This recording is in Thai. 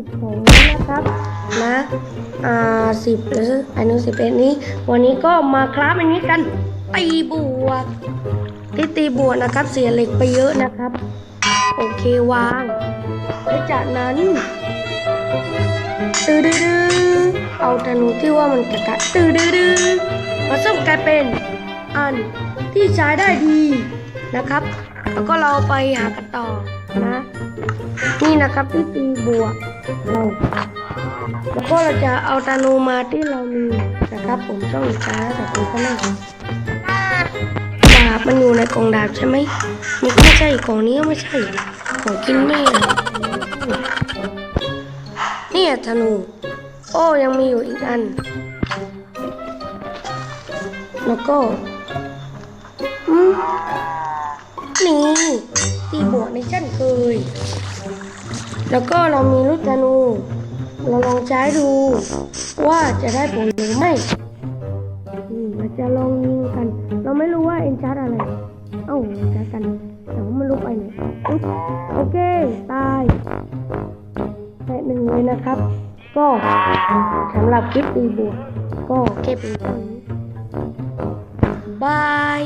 นี้นะครับนะอ่าสิบหรืออนุสิบเอ็ดนี้ วันนี้ก็มาคราฟอันนี้กันตีบวกที่ตีบวกนะครับ เสียเหล็กไปเยอะนะครับ โอเควางแล้วจากนั้นตื้อดื้อเอาธนูที่ว่ามันกระกะตื้อดื้อมาส้มกลายเป็นอันที่ใช้ได้ดีนะครับ แล้วก็เราไปหากันต่อนะ นี่นะครับที่ตีบวก เราแล้วก็เราจะเอาธนูมาที่เรามีนะครับ ผมต้องช้าแต่ผมก็ไม่ดาบมันอยู่ในกล่องดาบใช่ไหมมันไม่ใช่ของนี้ก็ไม่ใช่ ของกินแม่เนี่ยธนูโอ้ยังมีอยู่อีกอัน แล้วก็ นี่ ตีบวกในเช่นเคย แล้วก็เรามีลูกธนู เราลองใช้ดูว่าจะได้ผลหรือไม่อืมเราจะลองยิงกัน เราไม่รู้ว่าเอ็นชาร์อะไร เอ้าเอ็นชาร์กัน แต่ว่ามันรู้ไปไหนอโอเค ตายแค่หนึ่งเลยนะครับ ก็สำหรับคลิปตีบวกก็แค่เป็นเท่านี้บาย